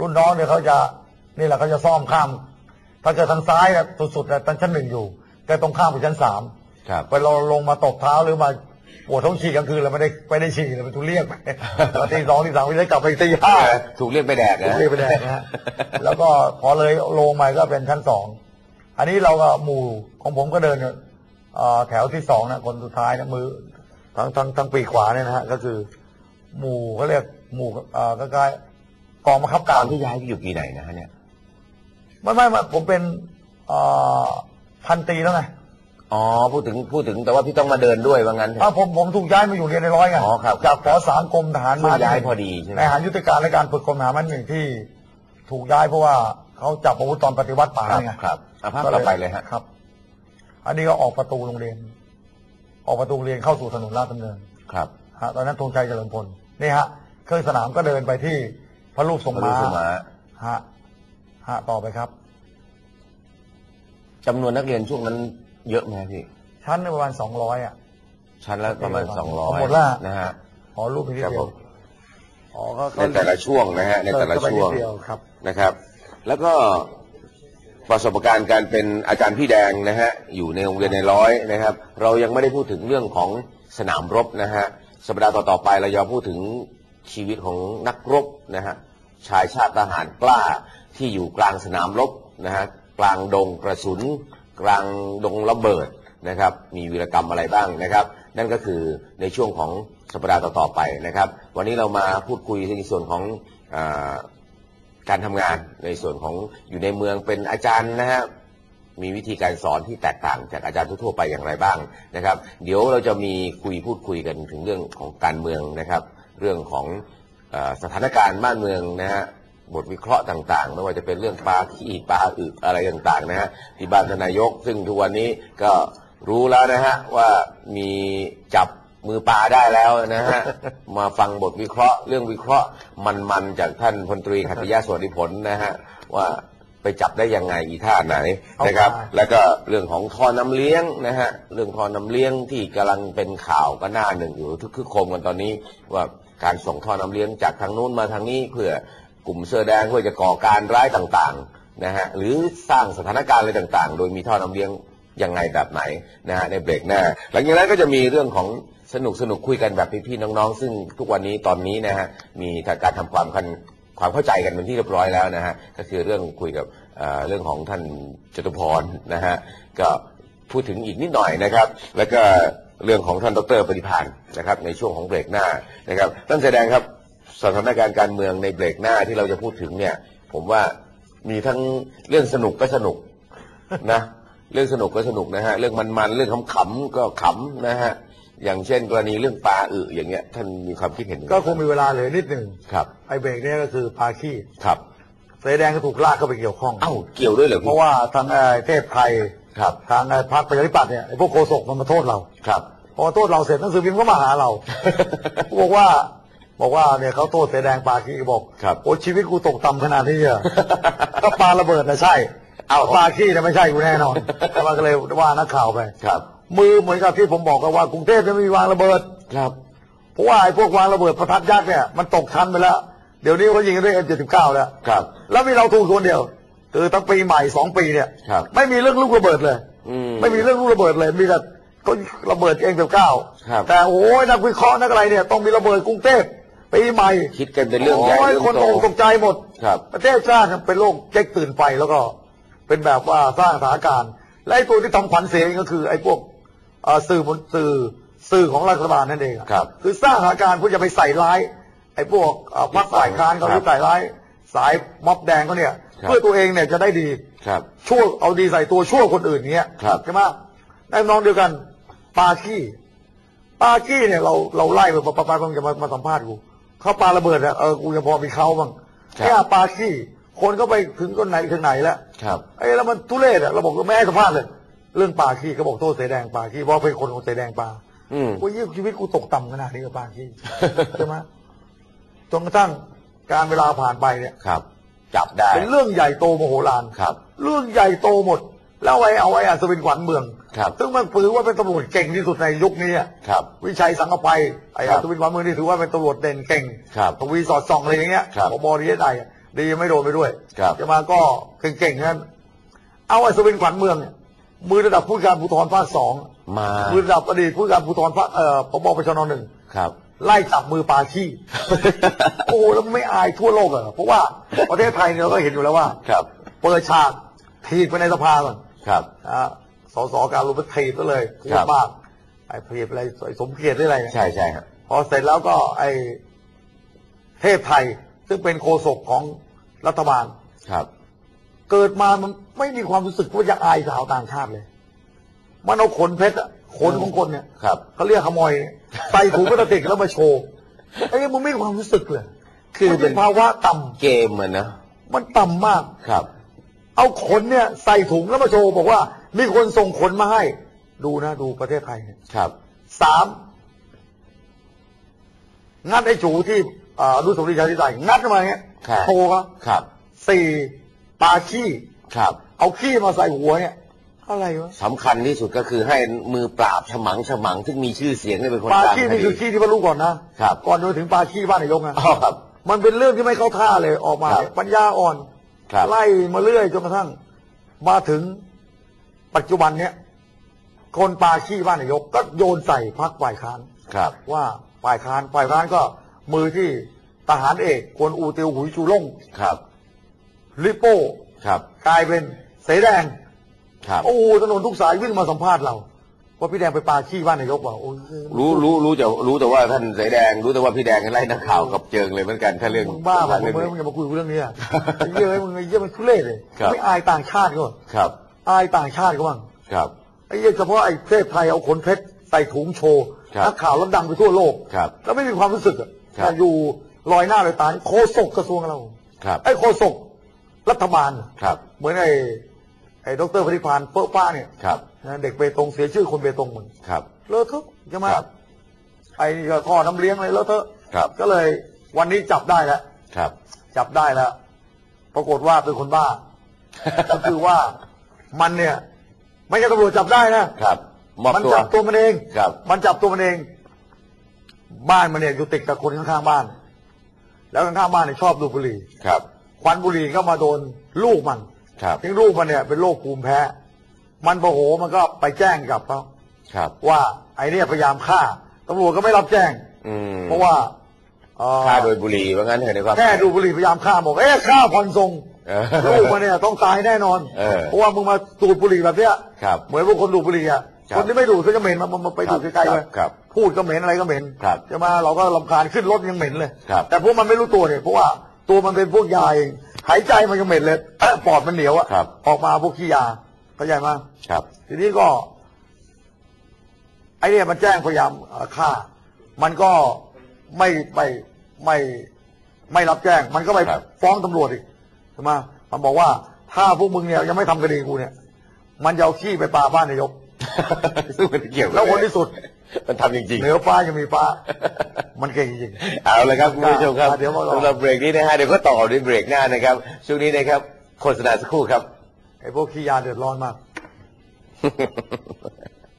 รุ่นน้องเนี่ยเขาจะนี่แหละเขาจะซ่อมข้าม ถ้าเกิดทางซ้ายอะสุดๆอะตอนชั้นหนึ่งอยู่แต่ตรงข้ามไปชั้นสามครับไปเราลงมาตบเท้าหรือมาปวดท้องฉี่กลางคืนเราไม่ได้ไม่ได้ฉี่เลยมันถูกเรียกไปแล้วตีสองตีสามไม่ได้กลับไปตีห้าถูกเรียกไปแดกถูกนะเรียกไปแดกนะฮะแล้วก็พอเลยลงมาก็เป็นชั้นสองอันนี้เราก็หมู่ของผมก็เดินเนี่ยเอ่อแถวที่สองนะคนสุดท้ายนะมือทั้งทั้งทั้งปีกขวาเนี่ยนะฮะก็คือ หมู่เขาเรียกหมู่เอ่อใกล้ๆ กองบังคับตกาอรนที่ย้ายไปอยู่ปีไหนนะฮะเนี่ยไม่ไม่ไม่ผมเป็นเอ่อพันตรีแล้วไงอ๋อพูดถึงพูดถึงแต่ว่าพี่ต้องมาเดินด้วยว่างั้นเถอ่าอะผมผมถูกย้ายมาอยู่เรียนในร้อยไงอ๋อครับจากขอสามกรมทหารช่วมางย้ายพอดีใช่ไหม ในทหารยุทธการและการฝึกกรมทหารมันหนึ่งที่ ถูกย้ายเพราะว่าเขาจับอาวุธตอนปฏิวัติป่าครับไง ครับอะภาพต่อไปเลยฮะ ครับ อันนี้ก็ออกประตูโรงเรียน ออกประตูโรงเรียนเข้าสู่ถนนลาดดำเนินครับ ฮะตอนนั้นธงชัยเฉลิมพลนี่ฮะเครื่องสนามก็เดินไปที่ พระรูปทรงพระม้ารูปทรงม้าฮะฮะต่อไปครับจำนวนนักเรียนช่วงนั้นเยอะไหมพี่ ชั้นในประมาณสองร้อยอะ ชั้นละประมาณสองร้อยหมดละนะฮะขอรูปไปนิดครับเดีผยวมอ๋อก็ในแต่ละช่วงนะฮะในแต่ละก็ไปช่วงนิดเดียวครับนะครับ แล้วก็ประสบการณ์การเป็นอาจารย์พี่แดงนะฮะอยู่ในโรงเรียนในร้อยนะครับ เรายังไม่ได้พูดถึงเรื่องของสนามรบนะฮะสัปดาห์ต่อๆไปเราจะพูดถึง ชีวิตของนักรบนะฮะชายชาติทหารกล้าที่อยู่กลางสนามรบนะฮะกลางดงกระสุน กลางดงระเบิดนะครับ มีวีรกรรมอะไรบ้างนะครับ นั่นก็คือในช่วงของสัปดาห์ต่อๆไปนะครับ วันนี้เรามาพูดคุยในส่วนของอการทำงานในส่วนของอยู่ในเมืองเป็นอาจารย์นะฮะมีวิธีการสอนที่แตกต่างจากอาจารย์ทั่วไปอย่างไรบ้างนะครับ เดี๋ยวเราจะมีคุยพูดคุยกันถึงเรื่องของการเมืองนะครับ เรื่องของเออสถานการณ์บ้านเมืองนะฮะบทวิเคราะห์ต่างๆ ไม่ว่าจะเป็นเรื่องปลาขี้ปลาอึอะไรต่างๆนะฮะที่บ้านทนายก ซึ่งทุกวันนี้ก็รู้แล้วนะฮะว่ามีจับมือปลาได้แล้วนะฮะมาฟังบทวิเคราะห์ เรื่องวิเคราะห์มันๆจากท่านพลตรีขัตติยาสวัสดิผลนะฮะว่า ไปจับได้ยังไงอีท่าไหนนะครับ เอาไปแล้วก็เรื่องของท่อน้ำเลี้ยงนะฮะเรื่องท่อน้ำเลี้ยงที่กำลังเป็นข่าวก็หน้าหนึ่งอยู่ทุกคือโคมกันตอนนี้ว่าการส่งท่อน้ำเลี้ยงจากทางนู้นมาทางนี้เพื่อกลุ่มเสื้อแดงเพื่อจะก่อการร้ายต่างๆนะฮะหรือสร้างสถานการณ์อะไรต่างๆ โดยมีท่อน้ำเลี้ยงยังไงแบบไหนนะฮะในเบรกหน้า หลังจากนั้นก็จะมีเรื่องของสนุกสนุกคุยกันแบบพี่ๆน้องๆ ซึ่งทุกวันนี้ตอนนี้นะฮะมีการทำความคัน ความเข้าใจกันเป็นที่เรียบร้อยแล้วนะฮะก็คือเรื่องคุยกับเเรื่องของท่านจตุพรนะฮะก็พูดถึงอีกนิดหน่อยนะครับ แล้วก็เรื่องของท่านดรปฏิพานนะครับ ในช่วงของเบรกหน้านะครับท่านแสดงครับสถานการณ์การเมืองในเบรกหน้าที่เราจะพูดถึงเนี่ย ผมว่ามีทั้งเรื่องสนุกก็สนุกนะ เรื่องสนุกก็สนุกนะฮะเรื่องมันๆเรื่องขำๆก็ขำนะฮะ อย่างเช่นกรณีเรื่องปลาอึอย่างเงี้ยท่านมีความคิดเห็นยังไงก็คงมีเวลาเหลือนิดหนึ่งครับไอ้เบรกเนี้ก็คือปาขี้ครับเสอแดงก็ถูกลากเข้าไปเกี่ยวข้องเอ้าเกี่ยวด้วยเหรอเพพี่ราะว่าทางเอ่อเทพไทยครับทางเอ่อพรรคประชาธิปัตย์เนี่ยไอ้พวกโฆษกมันมาโทษเรา ครับ พอโทษเราเสร็จหนังสือพิมพ์ก็มาหาเรา บอกว่า บอกว่าเนี่ยเขาโทษเสอแดงปาขี้บอกครับโอ้ชีวิตกูตกต่ำขนาดนี้เหรอ ถ้าปาระเบิดนะใช่เอาปาขี้นะไม่ใช่กูแน่นอนแต่ว่าก็เลยว่านักข่าวไปครับ มือเหมือนกับที่ผมบอกกันว่ากรุงเทพจะไม่มีวางระเบิด ครับ เพราะว่าไอ้พวกวางระเบิดประทัดยักษ์เนี่ยมันตกทันไปแล้ว เดี๋ยวนี้เขายิงกันด้วย M79 แล้ว ครับ แล้วมีเราถูกคนเดียว คือตั้งปีใหม่สองปีเนี่ย ครับ ไม่มีเรื่องลูกระเบิดเลย อืม ไม่มีเรื่องลูกระเบิดเลย มีแต่ก็ระเบิดเองเก้าครับ แต่โอ้ยนักวิเคราะห์นักอะไรเนี่ยต้องมีระเบิดกรุงเทพปีใหม่คิดกันเป็นเรื่องใหญ่โอ้ยเรื่องคนโตตกตกใจหมด ครับ ประเทศชาติเป็นโรคเจ๊กตื่นไฟแล้วก็เป็นแบบว่าสร้างสถานการณ์และไอ้ตัวที่ทำขวัญเสียก็คือไอ้พวกเอ่อ สื่อมวลสื่อสื่อของรัฐบาลนั่นเองอะครับคือสร้างสถานการณ์เพื่อจะไปใส่ร้ายไอ้พวกเอ่อพรรคฝ่ายค้านเขาครับหรือใส่ร้าย สายม็อบแดงเขาเนี่ยครับเพื่อตัวเองเนี่ยจะได้ดีครับชั่วเอาดีใส่ตัวชั่วคนอื่นเงี้ยครับใช่ไหมในน้องเดียวกันปาขี้ปาขี้เนี่ยเราเราไล่ไปปะปะปะจะมามาสัมภาษณ์กูเขาปาระเบิดอะเออกูยังพอมีเขาบ้างครับแค่ปาขี้คนก็ไปถึงคนไหนถึงไหนแล้วครับไอ้แล้วมันทุเรศอะเราบอกว่าไม่ให้สัมภาษณ์เลย เรื่องปาขี้เขาบอกโทษเสอแดงปาขี้เพราะเป็นคนของเสอแดงปาอืมกูยิ่งชีวิตกูตกต่ำขนาดนี้กับปาขี้ ใช่ไหมจนกระทั่งการเวลาผ่านไปเนี่ย ครับ จับได้เป็นเรื่องใหญ่โตมโหฬาร ครับ เรื่องใหญ่โตหมด แล้วไอ้เอาไอ้อัศวินขวัญเมือง ครับ ซึ่งมันถือว่าเป็นตำรวจเก่งที่สุดในยุคนี้อะครับ วิชัยสังกภัยไอ้ครัอับศวินขวัญเมืองนี่ถือว่าเป็นตำรวจเด่นเก่งครับทวีสอดส่องอะไรอย่างเงี้ยครับพบดีเอสไอดีไม่โดนไปด้วยครับ จะมาก็เก่งๆนั้นเอาไอ้สวินขวัญเมืองเนี่ย มือระดับผู้การภูธรภาคสองมามือระดับอดีตผู้การภูธรภาคเอ่อพบปชนหนึ่งครับ ไล่จับมือปาขี้ โอ้แล้วไม่อายทั่วโลกเหรอเพราะว่าประเทศไทยเนี่ยเราก็เห็นอยู่แล้วว่าครับ เปิดฉากถีบไปในสภาก่อนครับ อ่าสสการลุมไปถีบซะเลยพูครัดบมากไอ้ถีบอะไรสมเกียรติหรืออะไรเนี่ย ใช่ใช่ครับ พอเสร็จแล้วก็ไอ้เทพไทย ซึ่งเป็นโฆษกของรัฐบาล ครับ เกิดมามันไม่มีความรู้สึกว่าจะอายสาวต่างชาติเลย มันเอาขนเพชรอะขนของคนเนี่ยครับ เขาเรียกขโมยเนี่ยใส่ถุงพลาสติกแล้วมาโชว์ไอ้นี่มึงไม่มีความรู้สึกเลยคือมันเป็เป็นนภาวะต่ำเกมมันนะมันต่ำมาก ครับ เอาขนเนี่ยใส่ถุงแล้วมาโชว์บอกว่า มีคนส่งขนมาให้ ดูนะ ดูประเทศไทยเนี่ยครับ สามงัดไอ้จูที่อ่าอนุสาวรีย์ประชาธิปไตยงัดเข้ามาอย่างเงี้ยครับ โชว์ครับ ครับ สี่ ปาขี้ครับ เอาขี้มาใส่หัวเนี่ย อะไรวะสำคัญที่สุดก็คือให้มือปราบฉมังฉมังซึ่งมีชื่อเสียงเนี่ยเป็นคนปากลางขี้คนี่ดีคือขี้ที่พระรู้ก่อนนะครับ ก่อนจะไปถึงปาขี้บ้านนายกนะอ๋อครับ มันเป็นเรื่องที่ไม่เข้าท่าเลยออกมา ครับเนี่ยปัญญาอ่อนครับ ไล่มาเรื่อยจนกระทั่ง มาถึงปัจจุบันเนี่ย คนปาขี้บ้านนายกก็โยนใส่พักฝ่ายค้าน ครับ ว่าฝ่ายค้านฝ่ายค้านก็มือที่ทหารเอกกวนอูติวหุยชูล่ง ครับ ลิโป้ครับ กลายเป็นเสแดงครับ โอ้ถนนทุกสายวิ่งมาสัมภาษณ์เราว่าพี่แดงไปปาขี้บ้านนายกว่าโอ้ยรู้รู้รู้จะรู้แต่ว่าท่านเสแดง รู้แต่ว่าพี่แดงไล่นักข่าวกับเจิงเลยเหมือนกันถ้าเรื่องมึงบ้าเปล่ะมึเรื่องงนี้มึงอย่ามาคุยเรื่องนี้อะไอ้เหี้ยอะมึงไอ้เหี้ยมันทุเรศเลยครับไม่อายต่างชาติก็ครับ อายต่างชาติก็บ้างครับไอ้เหี้ยเฉพาะไอ้เทพไทยเอาขนเพชรใส่ถุงโชว์ครับนักข่าวแล้วดังไปทั่วโลกครับแล้วไม่มีความรู้สึกอะครับแต่อยู่ลอยหน้าลอยตาโคศกกระทรวงเราครับไอ้โฆษก รัฐบาล ครับ เหมือนไอ้ไอ้ดรพธิพานเปิ้ลป้าเนี่ยครับนะเด็กเบตงเสียชื่อคนเบตงมึงครับ เลอะเทอะใช่ไหมครับไอ้นี่ก็ท่อน้ำเลี้ยงอะไรเลอะเทอะครับ ก็เลยวันนี้จับได้แล้วครับ จับได้แล้ว ปรากฏว่าเป็นคนบ้า ก็คือว่ามันเนี่ย ไม่ใช่ตำรวจจับได้นะครับมอบมันตัวจับตัวมันเองครับ มันจับตัวมันเอง บ้านมันเนี่ยอยู่ติดกับคนข้างๆบ้าน แล้วข้างๆบ้านเนี่ยชอบดูดบุหรี่ครับ ควันบุหรี่ก็มาโดนลูกมันครับทิ้งลูกมันเนี่ยเป็นโรคภูมิแพ้ มันโมโหมันก็ไปแจ้งกับเขาครับ ว่าไอ้เนี่ยพยายามฆ่าตำรวจก็ไม่รับแจ้ง อืมเพราะว่าเอ่อฆ่าโดยบุหรี่ว่างั้นเถอะในความ แค่ดูดบุหรี่พยายามฆ่าบอกเอ๊ะฆ่าผ่อนทรงเออลูกมันเนี่ยต้องตายแน่นอนเออ เพราะว่ามึงมาดูดบุหรี่แบบเนี้ย ครับ เหมือนพวกคนดูดบุหรี่อะ ครับคนที่ไม่ดูดก็จะเหม็นมันมันไปดูดครับใกล้ๆเลยครับพูดก็เหม็นอะไรก็เหม็นครับจะมาเราก็ลำคาญขึ้นรถยังเหม็นเลย ครับแต่พวกมันไม่รู้ตัวเนี่ยเพราะว่า ตัวมันเป็นพวกยาเองหายใจมันยังเหม็นเลยเอ๊ะปอดมันเหนียวอะครับ ออกมาพวกขี้ยาเข้าใจไหมครับ ทีนี้ก็ ไอ้เนี่ยมันแจ้งพยายามเอ่อฆ่า มันก็ไม่ไม่ไม่ไม่รับแจ้ง มันก็ไปครับ ฟ้องตำรวจอีกใช่ไหมมันบอกว่า ถ้าพวกมึงเนี่ยยังไม่ทำคดีกูเนี่ย มันจะเอาขี้ไปปาบ้านนายก ซึ่งมันเกี่ยวแล้วคนที่สุด มันทำจริง เหนือฟ้ายังมีฟ้า มันเก่งจริงๆเอาละครับคุณผู้ชมครับเดี๋ยวมาลอง สำหรับเบรกนี้นะฮะเดี๋ยวก็ต่อด้วยเบรกหน้านะครับช่วงนี้นะครับโฆษณาสักครู่ครับ ไอ้พวกขี้ยาเดือดร้อนมาก